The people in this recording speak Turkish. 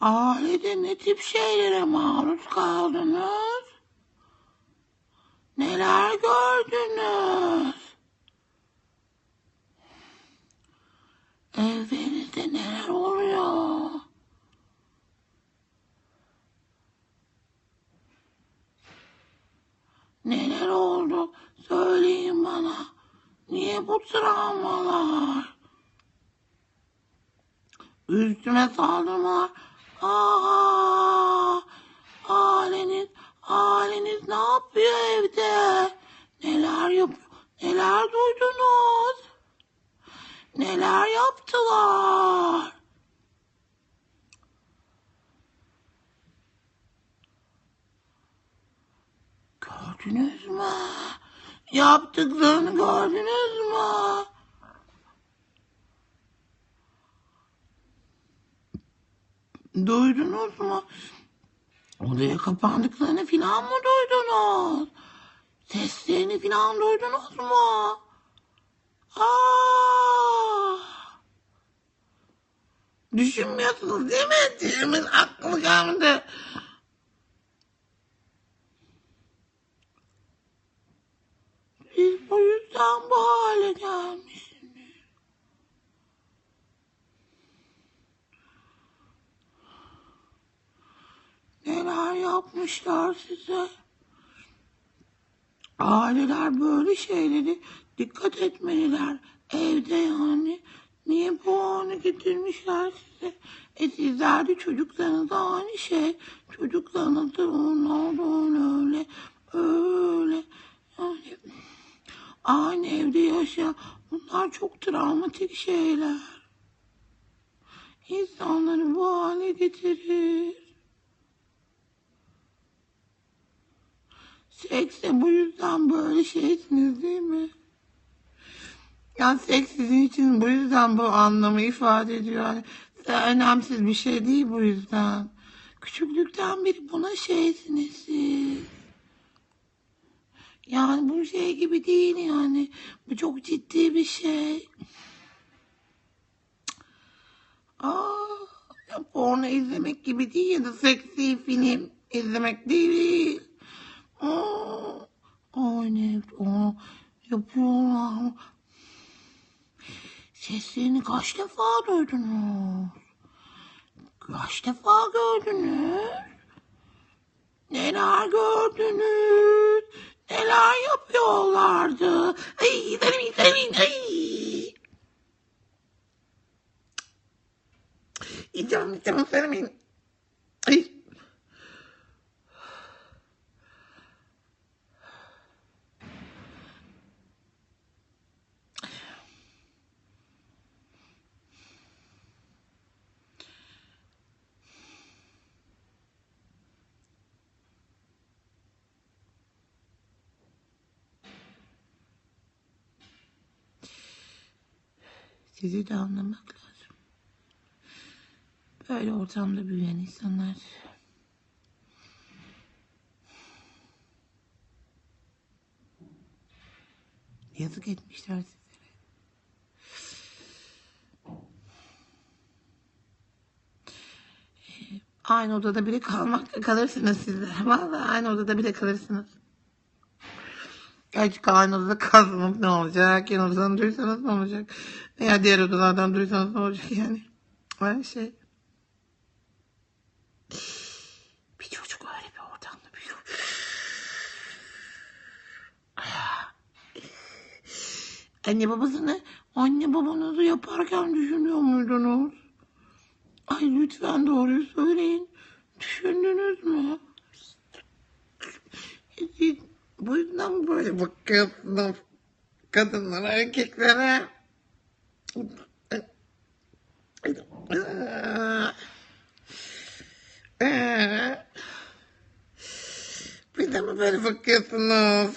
Ailede ne tip şeylere maruz kaldınız? Neler gördünüz? Evlerinizde neler oluyor? Neler oldu? Söyleyin bana. Niye bu travmalar? Üstüme saldırmalar. Aa, aileniz, aileniz ne yapıyor evde? Neler yapıyor? Neler duydunuz? Neler yaptılar? Gördünüz mü? Yaptıklarını gördünüz mü? Duydunuz mu? Odaya kapandıklarını filan mı duydunuz? Seslerini filan duydunuz mu? Aa! Düşünmüyorsunuz değil mi? Dilimin aklı kaldı. Siz bu yüzden bu hale gelmişsiniz. Neler yapmışlar size? Aileler böyle şeyleri dikkat etmeliler. Evde yani. Niye bu anı getirmişler size? E sizler de çocuklarınıza aynı şey. Çocuklarınız da onlar da öyle öyle. Yani aynı evde yaşayan bunlar çok travmatik şeyler. İnsanları bu hale getirir. Seks de bu yüzden böyle şeysiniz değil mi? Yani seks sizin için bu yüzden bu anlamı ifade ediyor. Yani önemsiz bir şey değil bu yüzden. Küçüklükten beri buna şeysiniz siz. Yani bu şey gibi değil yani. Bu çok ciddi bir şey. Aa, ya porno izlemek gibi değil ya da seksi film izlemek değil. Evde onu yapıyorlar. Seslerini kaç defa duydunuz? Kaç defa gördünüz? Neler gördünüz? Neler yapıyorlardı? Ay, denemeyin, denemeyin, ay. İcam, icam, denemeyin. Ay. Sizi de anlamak lazım. Böyle ortamda büyüyen insanlar yazık etmişler sizlere. Ee, Aynı odada bile kalmakta kalırsınız sizler. Vallahi aynı odada bile kalırsınız. Aynı odada kalsanız ne olacak? Yan odadan duysanız ne olacak? Veya diğer odalardan duysanız ne olacak yani? Her şey. Bir çocuk öyle bir ortamda büyüyor. Anne babasını, anne babanızı yaparken düşünüyor muydunuz? Ay lütfen doğruyu söyleyin. Düşündünüz mü? Siz bu yüzden mi böyle bakıyorsunuz kadınlara, erkeklere? Bir de mi böyle bakıyorsunuz?